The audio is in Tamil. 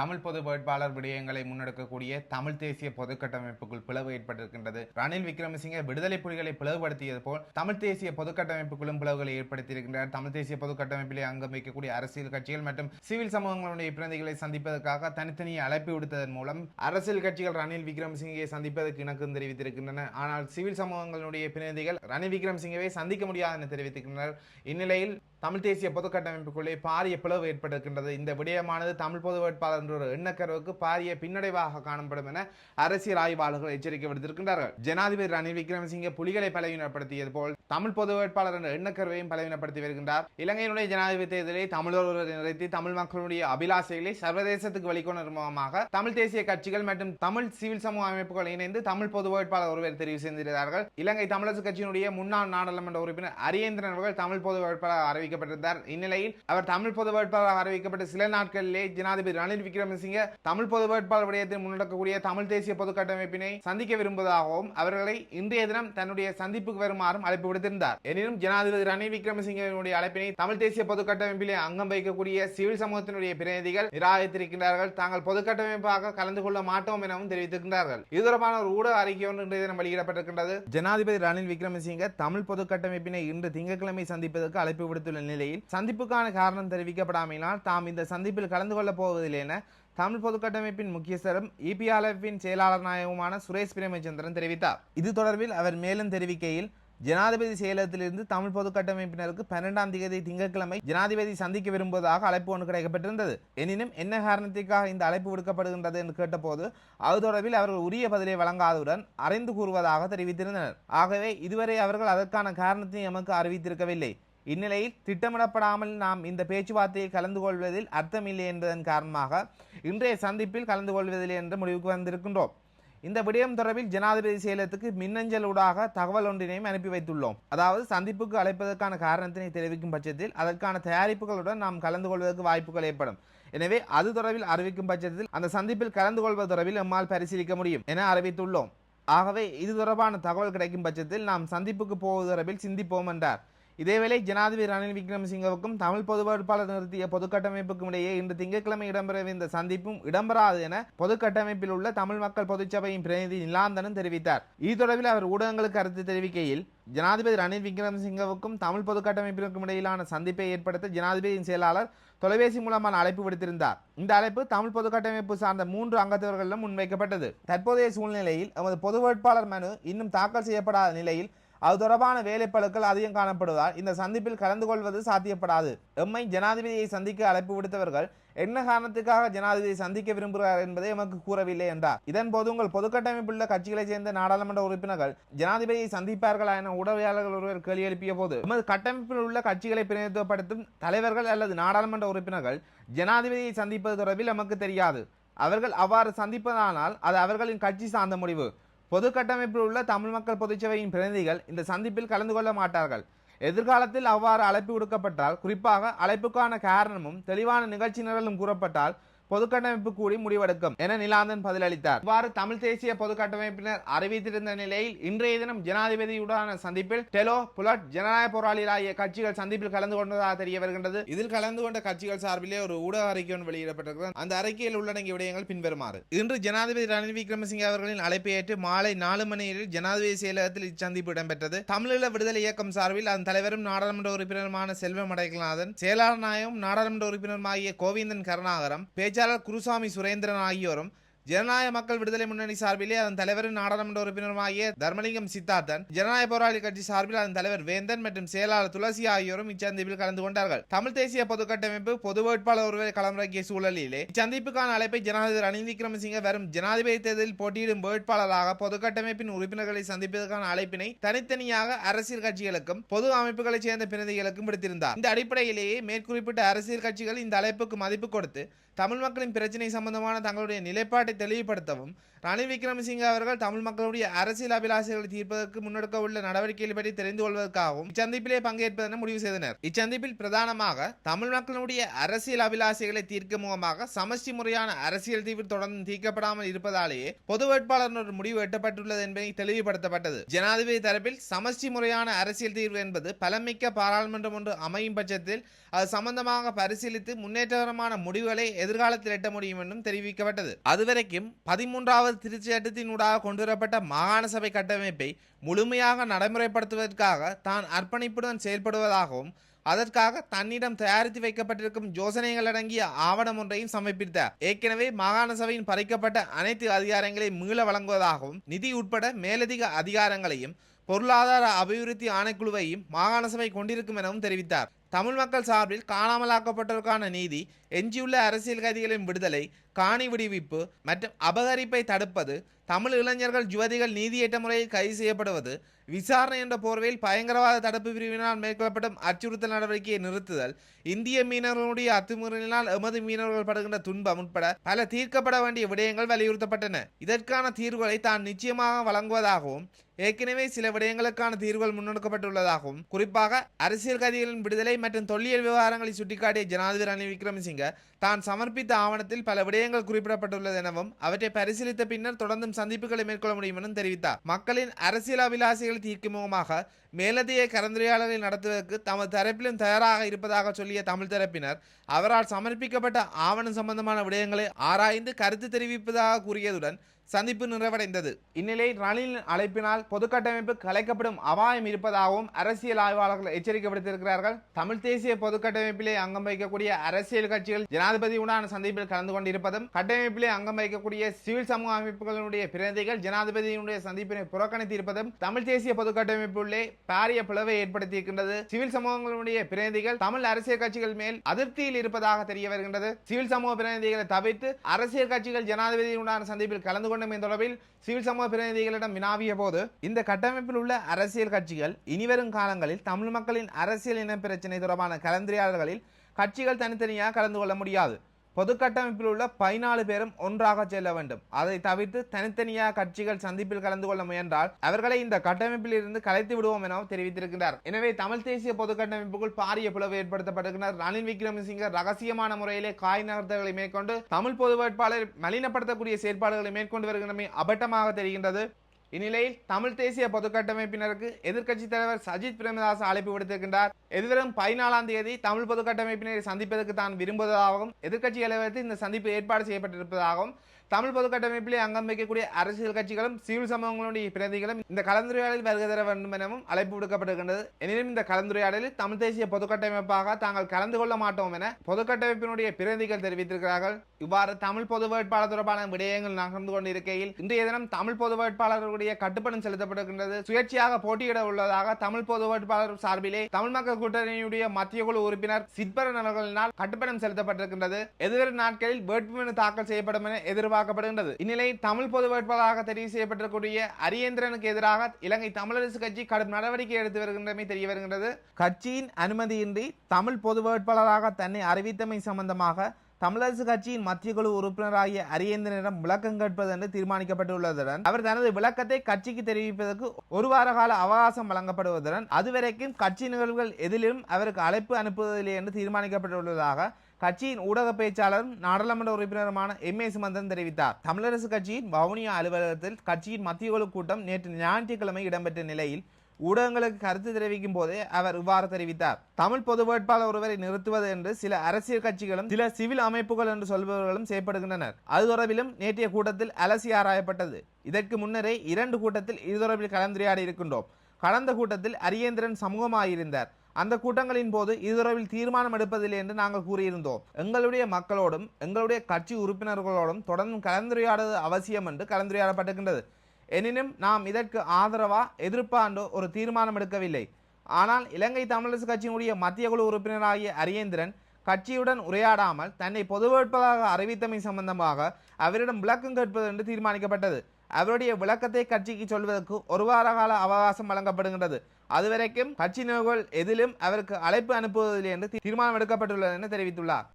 தமிழ் பொது வேட்பாளர் விடயங்களை முன்னெடுக்கக்கூடிய தமிழ் தேசிய பொது கட்டமைப்புக்குள் பிளவு ஏற்பட்டிருக்கின்றது. ரணில் விக்ரமசிங்க விடுதலை புலிகளை பிளவுபடுத்தியது போல் தமிழ் தேசிய பொது கட்டமைப்புக்குள்ளும் பிளவுகளை ஏற்படுத்தியிருக்கின்றனர் தமிழ் தேசிய பொது கட்டமைப்பிலே அங்கம் வைக்கக்கூடிய அரசியல் கட்சிகள் மற்றும் சிவில் சமூகங்களுடைய பிரதிகளை சந்திப்பதற்காக தனித்தனி அழைப்பு விடுத்ததன் மூலம் அரசியல் கட்சிகள் ரணில் விக்ரமசிங்கை சந்திப்பதற்கு இணக்கம் தெரிவித்திருக்கின்றன. ஆனால் சிவில் சமூகங்களுடைய பிரதிநிதிகள் ரணில் விக்ரமசிங்கவை சந்திக்க முடியாது என தெரிவித்திருக்கின்றனர். இந்நிலையில் தமிழ் தேசிய பொது கட்டமைப்புக்குள்ளே பாரிய பிளவு ஏற்பட்டிருக்கின்றது. இந்த விடயமானது தமிழ் பொது வேட்பாளர் என்ற ஒரு எண்ணக்கருவுக்கு பாரிய பின்னடைவாக காணப்படும் என அரசியல் ஆய்வாளர்கள் எச்சரிக்கை விடுத்திருக்கின்றார்கள். ஜனாதிபதி ரணில் விக்ரமசிங்கே புலிகளை பலவீனப்படுத்தியது போல் தமிழ் பொது வேட்பாளர் என்ற எண்ணக்கருவையும் பலவீனப்படுத்தி வருகின்றார். இலங்கையினுடைய ஜனாதிபதி தேர்தலை தமிழர் ஒருவரை நிறுத்தி தமிழ் மக்களுடைய அபிலாசைகளை சர்வதேசத்துக்கு வழிகொண்டு முகமாக தமிழ் தேசிய கட்சிகள் மற்றும் தமிழ் சிவில் சமூக அமைப்புகள் இணைந்து தமிழ் பொது வேட்பாளர் ஒருவர் தெரிவு செய்திருக்கிறார்கள் இலங்கை தமிழரசு கட்சியினுடைய முன்னாள் நாடாளுமன்ற உறுப்பினர் அரியேந்திரன் அவர்கள் தமிழ் பொது வேட்பாளர் அறிவிக்கப்பட்டிருந்தார். இந்நிலையில் அவர் தமிழ் பொது வேட்பாளர் அறிவிக்கப்பட்ட சில நாட்களிலே ஜனாதிபதி ரணில் விக்ரமசிங்க தமிழ் பொது வேட்பாளர் விடயத்தில் முன்னெடுக்கக்கூடிய தமிழ் தேசிய பொது கட்டமைப்பினை சந்திக்க விரும்புவதாகவும் அவர்களை இன்றைய தினம் தன்னுடைய சந்திப்புக்கு வருமாறும் அழைப்பு விடுத்திருந்தார். எனினும் ஜனாதிபதி ரணில் விக்ரமசிங்கனுடைய அழைப்பினை தமிழ் தேசிய பொது கட்டமைப்பிலே அங்கம் வைக்கக்கூடிய சிவில் சமூகத்தினுடைய பிரதிநிதிகள் நிராகரித்திருக்கின்றார்கள். தாங்கள் பொது கட்டமைப்பாக கலந்து கொள்ள மாட்டோம் எனவும் தெரிவித்திருக்கின்றார்கள். இது தொடர்பான ஒரு ஊடக அறிக்கை ஒன்று இன்றைய தினம் வெளியிடப்பட்டிருக்கின்றது. ஜனாதிபதி ரணில் விக்ரமசிங்க தமிழ் பொது கட்டமைப்பினை இன்று திங்கட்கிழமை சந்திப்பதற்கு அழைப்பு விடுத்துள்ள நிலையில் சந்திப்புக்கான காரணம் தெரிவிக்கப்படாமையினால் தாம் இந்த சந்திப்பில் கலந்து கொள்ளப் போவதில்லை என தமிழ் பொதுக்கட்டமைப்பின் முக்கியஸ்தரும் இபிஆர்எஃபின் செயலாளர் நாயகமான சுரேஷ் பிரேமச்சந்திரன் தெரிவித்தார். இது தொடர்பில் அவர் மேலும் தெரிவிக்கையில் ஜனாதிபதி செயலகத்திலிருந்து தமிழ் பொது கட்டமைப்பினருக்கு பன்னெண்டாம் தேதி திங்கட்கிழமை ஜனாதிபதி சந்திக்க விரும்புவதாக அழைப்பு ஒன்று கிடைக்கப்பட்டிருந்தது. எனினும் என்ன காரணத்திற்காக இந்த அழைப்பு விடுக்கப்படுகின்றது என்று கேட்டபோது அது தொடர்பில் அவர்கள் உரிய பதிலை வழங்காதவுடன் அறிந்து கூறுவதாக தெரிவித்திருந்தனர். ஆகவே இதுவரை அவர்கள் அதற்கான காரணத்தை எமக்கு அறிவித்திருக்கவில்லை. இந்நிலையில் திட்டமிடப்படாமல் நாம் இந்த பேச்சுவார்த்தையில் கலந்து கொள்வதில் அர்த்தமில்லை என்பதன் காரணமாக இன்றைய சந்திப்பில் கலந்து கொள்வதில்லை என்ற முடிவுக்கு வந்திருக்கின்றோம். இந்த விடயம் தொடர்பில் ஜனாதிபதி செயலத்துக்கு மின்னஞ்சல் ஊடாக தகவல் ஒன்றினையும் அனுப்பி வைத்துள்ளோம். அதாவது சந்திப்புக்கு அழைப்பதற்கான காரணத்தினை தெரிவிக்கும் பட்சத்தில் அதற்கான தயாரிப்புகளுடன் நாம் கலந்து கொள்வதற்கு வாய்ப்புகள் ஏற்படும். எனவே அது தொடர்பில் அறிவிக்கும் பட்சத்தில் அந்த சந்திப்பில் கலந்து கொள்வது தொடர்பில் நம்மால் பரிசீலிக்க முடியும் என அறிவித்துள்ளோம். ஆகவே இது தொடர்பான தகவல் கிடைக்கும் பட்சத்தில் நாம் சந்திப்புக்கு போவது தொடர்பில் சிந்திப்போம் என்றார். இதேவேளை ஜனாதிபதி ரணில் விக்ரமசிங்கவுக்கும் தமிழ் பொது வேட்பாளர் நிறுத்திய பொதுக்கட்டமைப்புக்கும் இடையே இன்று திங்கட்கிழமை இடம்பெறவிருந்த சந்திப்பும் இடம்பெறாது என பொதுக்கட்டமைப்பில் உள்ள தமிழ் மக்கள் பொதுச்சபையின் பிரதிநிதி நிலாந்தனும் தெரிவித்தார். இது தொடர்பில் அவர் ஊடகங்களுக்கு கருத்து தெரிவிக்கையில் ஜனாதிபதி ரணில் விக்ரமசிங்கவுக்கும் தமிழ் பொது கட்டமைப்பிற்கும் இடையிலான சந்திப்பை ஏற்படுத்த ஜனாதிபதியின் செயலாளர் தொலைபேசி மூலமான அழைப்பு விடுத்திருந்தார். இந்த அழைப்பு தமிழ் பொது கட்டமைப்பு சார்ந்த மூன்று அங்கத்தவர்களிடம் முன்வைக்கப்பட்டது. தற்போதைய சூழ்நிலையில் எமது பொது வேட்பாளர் மனு இன்னும் தாக்கல் செய்யப்படாத நிலையில் அது தொடர்பான வேலைப்பழுக்கள் அதிகம் காணப்படுவதால் இந்த சந்திப்பில் கலந்து கொள்வது சாத்தியப்படாது. எம்மை ஜனாதிபதியை சந்திக்க அழைப்பு விடுத்தவர்கள் என்ன காரணத்துக்காக ஜனாதிபதியை சந்திக்க விரும்புகிறார் என்பதை எமக்கு கூறவில்லை என்றார். இதன் போது உங்கள் பொதுக்கட்டமைப்பில் கட்சிகளைச் சேர்ந்த நாடாளுமன்ற உறுப்பினர்கள் ஜனாதிபதியை சந்திப்பார்களா என ஊடகவியாளர்கள் ஒருவர் கேள்வி எழுப்பிய போது எமது கட்டமைப்பில் உள்ள கட்சிகளை பிரதிநிதித்துவப்படுத்தும் தலைவர்கள் அல்லது நாடாளுமன்ற உறுப்பினர்கள் ஜனாதிபதியை சந்திப்பது தொடர்பில் எமக்கு தெரியாது. அவர்கள் அவ்வாறு சந்திப்பதானால் அது அவர்களின் கட்சி சார்ந்த முடிவு. பொது கட்டமைப்பில் உள்ள தமிழ் மக்கள் பொதுச்சபையின் பிரதிநிதிகள் இந்த சந்திப்பில் கலந்து கொள்ள மாட்டார்கள். எதிர்காலத்தில் அவ்வாறு அழைப்பு விடுக்கப்பட்டால் குறிப்பாக அழைப்புக்கான காரணமும் தெளிவான நிகழ்ச்சி நிரலும் கூறப்பட்டால் பொதுக்கட்டமைப்பு கூடி முடிவெடுக்கும் என நிலாந்தன் பதிலளித்தார். இவ்வாறு தமிழ் தேசிய பொதுக்கட்டமைப்பினர் அறிவித்திருந்த நிலையில் இன்றைய தினம் ஜனாதிபதியுடனான சந்திப்பில் டெலோ புலட் ஜனநாயக போராளிகளாகிய கட்சிகள் சந்திப்பில் கலந்து கொண்டதாக தெரிய வருகின்றது. இதில் கலந்து கொண்ட கட்சிகள் சார்பிலே ஒரு ஊடக அறிக்கை ஒன்று வெளியிடப்பட்டிருக்கிறது. அந்த அறிக்கையில் உள்ளடங்கிய விடயங்கள் பின்வருமாறு. இன்று ஜனாதிபதி ரணில் விக்ரமசிங்கே அவர்களின் அழைப்பை ஏற்று மாலை நாலு மணியில் ஜனாதிபதி செயலகத்தில் இச்சந்திப்பு இடம்பெற்றது. தமிழீழ விடுதலை இயக்கம் சார்பில் அதன் தலைவரும் நாடாளுமன்ற உறுப்பினருமான செல்வம் அடைக்கநாதன் செயலாளர் நாயகம் நாடாளுமன்ற உறுப்பினருமாகிய கோவிந்தன் கருணாகரம் பேச்சு பேச்சாளர் குருசாமி சுரேந்திரன் ஆகியோரும் ஜனநாயக மக்கள் விடுதலை முன்னணி சார்பிலே அதன் தலைவரும் நாடாளுமன்ற உறுப்பினருமாகிய தர்மலிங்கம் சித்தார்த்தன் ஜனநாயக போராளி கட்சி சார்பில் அதன் தலைவர் வேந்தன் மற்றும் செயலாளர் துளசி ஆகியோரும் இச்சந்திப்பில் கலந்து கொண்டார்கள். தமிழ் தேசிய பொது கட்டமைப்பு பொது வேட்பாளர் ஒருவரை களமிறக்கிய சூழலிலே இச்சந்திப்புக்கான அழைப்பை ஜனாதிபதி ரணில் விக்ரமசிங்க வரும் ஜனாதிபதி தேர்தலில் போட்டியிடும் வேட்பாளராக பொது கட்டமைப்பின் உறுப்பினர்களை சந்திப்பதற்கான அழைப்பினை தனித்தனியாக அரசியல் கட்சிகளுக்கும் பொது அமைப்புகளைச் சேர்ந்த பிரதிகளுக்கும் விடுத்திருந்தார். இந்த அடிப்படையிலேயே மேற்குறிப்பிட்ட அரசியல் கட்சிகள் இந்த அழைப்புக்கு மதிப்பு கொடுத்து தமிழ் மக்களின் பிரச்சினை சம்பந்தமான தங்களுடைய நிலைப்பாட்டை தெளிவுபடுத்தவும் ரணில் விக்ரமசிங்க அவர்கள் தமிழ் மக்களுடைய அரசியல் அபிலாஷைகளை தீர்ப்பதற்கு முன்னெடுக்க உள்ள நடவடிக்கைகள் பற்றி தெரிந்து கொள்வதற்காகவும் இச்சந்திப்பிலே பங்கேற்பதென முடிவு செய்தனர். இச்சந்திப்பில் பிரதானமாக தமிழ் மக்களுடைய அரசியல் அபிலாஷைகளை தீர்க்கும் முகமாக சமஷ்டி முறையான அரசியல் தீர்வு தொடர்ந்து தீர்க்கப்படாமல் இருப்பதாலேயே பொது வேட்பாளர் ஒரு முடிவு எட்டப்பட்டுள்ளது என்பதை தெளிவுபடுத்தப்பட்டது. ஜனாதிபதி தரப்பில் சமஷ்டி முறையான அரசியல் தீர்வு என்பது பலமிக்க பாராளுமன்றம் ஒன்று அமையும் பட்சத்தில் அது சம்பந்தமாக பரிசீலித்து முன்னேற்றகரமான முடிவுகளை எதிர்காலத்தில் எட்ட முடியும் என்றும் தெரிவிக்கப்பட்டது. அதுவரைக்கும் பதிமூன்றாவது திருச்சி சட்டத்தினூடாக கொண்டுவரப்பட்ட மாகாண சபை கட்டமைப்பை முழுமையாக நடைமுறைப்படுத்துவதற்காக தான் அர்ப்பணிப்புடன் செயல்படுவதாகவும் அதற்காக தன்னிடம் தயாரித்து வைக்கப்பட்டிருக்கும் யோசனைகள் அடங்கிய ஆவணம் ஒன்றையும் சமர்ப்பித்தார் ஏற்கனவே மாகாண சபையின் பறிக்கப்பட்ட அனைத்து அதிகாரங்களை மீள வழங்குவதாகவும் நிதி உட்பட மேலதிக அதிகாரங்களையும் பொருளாதார அபிவிருத்தி ஆணைக்குழுவையும் மாகாண சபை கொண்டிருக்கும் எனவும் தெரிவித்தார். தமிழ் மக்கள் சார்பில் காணாமலாக்கப்பட்டோருக்கான நீதி எஞ்சியுள்ள அரசியல் கைதிகளின் விடுதலை காணி விடுவிப்பு மற்றும் அபகரிப்பை தடுப்பது தமிழ் இளைஞர்கள் யுவதிகள் நீதியற்ற முறையில் கைது செய்யப்படுவது விசாரணை என்ற போர்வையில் பயங்கரவாத தடுப்பு பிரிவினால் மேற்கொள்ளப்படும் அச்சுறுத்தல் நடவடிக்கையை நிறுத்துதல் இந்திய மீனவர்களுடைய அத்துமீறலினால் எமது மீனவர்கள் படுகின்ற துன்பம் உட்பட பல தீர்க்கப்பட வேண்டிய விடயங்கள் வலியுறுத்தப்பட்டன. இதற்கான தீர்வுகளை தான் நிச்சயமாக வழங்குவதாகவும் ஏற்கனவே சில விடயங்களுக்கான தீர்வுகள் முன்னெடுக்கப்பட்டுள்ளதாகவும் குறிப்பாக அரசியல் கைதிகளின் விடுதலை மற்றும் தொல்லியல் விவகாரங்களை சுட்டிக்காட்டிய ஜனாதிபதி ரணில் விக்ரமசிங்க தான் சமர்ப்பித்த ஆவணத்தில் பல விடயங்கள் குறிப்பிடப்பட்டுள்ளது எனவும் அவற்றை பரிசீலித்த பின்னர் தொடர்ந்தும் சந்திப்புகளை மேற்கொள்ள முடியும் எனவும் தெரிவித்தார். மக்களின் அரசியல் அபிலாசைகளை தீர்க்கும் முகமாக மேலதிக கலந்துரையாடலை நடத்துவதற்கு தமது தரப்பிலும் தயாராக இருப்பதாக சொல்லிய தமிழ் தரப்பினர் அவரால் சமர்ப்பிக்கப்பட்ட ஆவணம் சம்பந்தமான விடயங்களை ஆராய்ந்து கருத்து தெரிவிப்பதாக கூறியதுடன் சந்திப்பு நிறைவடைந்தது. இந்நிலையில் ரணிலின் அழைப்பினால் பொதுக்கட்டமைப்பு கலைக்கப்படும் அபாயம் இருப்பதாகவும் அரசியல் ஆய்வாளர்கள் எச்சரிக்கை விடுத்திருக்கிறார்கள் தமிழ் தேசிய பொதுக்கட்டமைப்பிலே அங்கம் வகிக்கக்கூடிய அரசியல் கட்சிகள் ஜனாதிபதியுடனான சந்திப்பில் கலந்து கொண்டிருப்பதும் கட்டமைப்பிலே அங்கம் வகிக்கக்கூடிய சிவில் சமூக அமைப்புகளுடைய பிரதிகள் ஜனாதிபதியினுடைய சந்திப்பினை புறக்கணித்திருப்பதும் தமிழ் தேசிய பொதுக்கட்டமைப்புள்ளே பாரிய பிளவை ஏற்படுத்தியிருக்கின்றது. சிவில் சமூகங்களுடைய பிரதிநிதிகள் தமிழ் அரசியல் கட்சிகள் மேல் அதிருப்தியில் இருப்பதாக தெரிய வருகின்றது. சிவில் சமூக பிரதிநிதிகளை தவிர்த்து அரசியல் கட்சிகள் ஜனாதிபதியுடனான சந்திப்பில் கலந்து கொண்ட தொடர்பில் சிவில் சமூக பிரதிநிதிகளிடம் வினாவிய போது இந்த கட்டமைப்பில் உள்ள அரசியல் கட்சிகள் இனிவரும் காலங்களில் தமிழ் மக்களின் அரசியல் இன பிரச்சினை தொடர்பான கலந்துரையாடல்களில் கட்சிகள் தனித்தனியாக கலந்து கொள்ள முடியாது. பொது கட்டமைப்பில் உள்ள பதினாலு பேரும் ஒன்றாக செல்ல வேண்டும். அதை தவிர்த்து தனித்தனியாக கட்சிகள் சந்திப்பில் கலந்து கொள்ள முயன்றால் அவர்களை இந்த கட்டமைப்பில் இருந்து கலைத்து விடுவோம் எனவும் தெரிவித்திருக்கிறார் எனவே தமிழ் தேசிய பொது கட்டமைப்புக்குள் பாரிய பிளவு ஏற்படுத்தப்பட்டிருக்கிறார். ரணில் விக்ரமசிங்க ரகசியமான முறையிலே காய் நகர்த்தல்களை மேற்கொண்டு தமிழ் பொது வேட்பாளர் மலினப்படுத்தக்கூடிய செயற்பாடுகளை மேற்கொண்டு வருகின்றமை அபட்டமாக தெரிகின்றது. இந்நிலையில் தமிழ் தேசிய பொதுக்கட்டமைப்பினருக்கு எதிர்க்கட்சி தலைவர் சஜித் பிரேமதாஸ் அழைப்பு விடுத்திருக்கின்றார். எதிர்வரும் பதினாலாம் தேதி தமிழ் பொதுக்கட்டமைப்பினரை சந்திப்பதற்கு தான் விரும்புவதாகவும் எதிர்க்கட்சி அலுவலகத்தில் இந்த சந்திப்பு ஏற்பாடு செய்யப்பட்டிருப்பதாகவும் தமிழ் பொதுக்கட்டமைப்பிலே அங்கம் வைக்கக்கூடிய அரசியல் கட்சிகளும் சிவில் சமூகங்களுடைய பிரதிகளும் இந்த கலந்துரையாடலில் வருகை தர வேண்டும் எனவும் அழைப்பு விடுக்கப்பட்டிருக்கின்றது எனினும் இந்த கலந்துரையாடலில் தமிழ் தேசிய பொதுக்கட்டமைப்பாக தாங்கள் கலந்து கொள்ள மாட்டோம் என பொதுக்கட்டமைப்பினுடைய பிரதிகள் தெரிவித்திருக்கிறார்கள். இவ்வாறு தமிழ் பொது வேட்பாளர் தொடர்பான விடயங்கள் நகர்ந்து கொண்டிருக்கையில் இன்றைய தினம் தமிழ் பொது வேட்பாளர்களுடைய கட்டுப்பணம் செலுத்தப்படுகின்றது. சுயேட்சையாக போட்டியிட உள்ளதாக தமிழ் பொது வேட்பாளர் சார்பிலே தமிழ் மக்கள் கூட்டணியுடைய மத்திய குழு உறுப்பினர் சிற்பரன் அவர்களினால் கட்டுப்பணம் செலுத்தப்பட்டிருக்கின்றது. எதிர்வரும் நாட்களில் வேட்புமனு தாக்கல் செய்யப்படும் என எதிர்பார்க்கப்படுகின்றது. இந்நிலையில் தமிழ் பொது வேட்பாளராக தெரிவு செய்யப்பட்டிருக்கக்கூடிய அரியேந்திரனுக்கு எதிராக இலங்கை தமிழரசு கட்சி கடும் நடவடிக்கை எடுத்து வருகின்றமை தெரிய வருகின்றது. கட்சியின் அனுமதியின்றி தமிழ் பொது வேட்பாளராக தன்னை அறிவித்தமை சம்பந்தமாக தமிழரசு கட்சியின் மத்திய குழு உறுப்பினராகிய அரியேந்திரனிடம் விளக்கம் கேட்பது என்று தீர்மானிக்கப்பட்டுள்ளதுடன் அவர் தனது விளக்கத்தை கட்சிக்கு தெரிவிப்பதற்கு ஒரு வார கால அவகாசம் வழங்கப்படுவதுடன் அதுவரைக்கும் கட்சி நிகழ்வுகள் எதிலும் அவருக்கு அழைப்பு அனுப்புவதில்லை என்று தீர்மானிக்கப்பட்டுள்ளதாக கட்சியின் ஊடக பேச்சாளரும் நாடாளுமன்ற உறுப்பினருமான எம் ஏ சுமந்தன் தெரிவித்தார். தமிழரசு கட்சியின் வவுனியா அலுவலகத்தில் கட்சியின் மத்திய குழு கூட்டம் நேற்று ஞாயிற்றுக்கிழமை இடம்பெற்ற நிலையில் ஊடகங்களுக்கு கருத்து தெரிவிக்கும் போதே அவர் இவ்வாறு தெரிவித்தார். தமிழ் பொது வேட்பாளர் ஒருவரை நிறுத்துவது என்று சில அரசியல் கட்சிகளும் சில சிவில் அமைப்புகள் என்று சொல்பவர்களும் செயற்படுகின்றனர். அது தொடர்பிலும் நேற்றைய கூட்டத்தில் அலசி ஆராயப்பட்டது. இதற்கு முன்னரே இரண்டு கூட்டத்தில் இது தொடர்பில் கலந்துரையாடி இருக்கின்றோம். கடந்த கூட்டத்தில் அரியேந்திரன் சமூகமாயிருந்தார். அந்த கூட்டங்களின் போது இதுதொடர்பில் தீர்மானம் எடுப்பதில்லை என்று நாங்கள் கூறியிருந்தோம். எங்களுடைய மக்களோடும் எங்களுடைய கட்சி உறுப்பினர்களோடும் தொடர்ந்து கலந்துரையாடுவது அவசியம் என்று கலந்துரையாடப்பட்டிருக்கின்றது. எனினும் நாம் இதற்கு ஆதரவா எதிர்ப்பா என்று ஒரு தீர்மானம் எடுக்கவில்லை. ஆனால் இலங்கை தமிழரசு கட்சியினுடைய மத்திய குழு உறுப்பினராகிய அரியேந்திரன் கட்சியுடன் உரையாடாமல் தன்னை பொது வேட்பாளராக அறிவித்தமை சம்பந்தமாக அவரிடம் விளக்கம் கேட்பது என்று தீர்மானிக்கப்பட்டது. அவருடைய விளக்கத்தை கட்சிக்கு சொல்வதற்கு ஒரு வார கால அவகாசம் வழங்கப்படுகின்றது. அதுவரைக்கும் கட்சி நிகழ்வுகள் எதிலும் அவருக்கு அழைப்பு அனுப்புவதில்லை என்று தீர்மானம் எடுக்கப்பட்டுள்ளது என தெரிவித்துள்ளார்.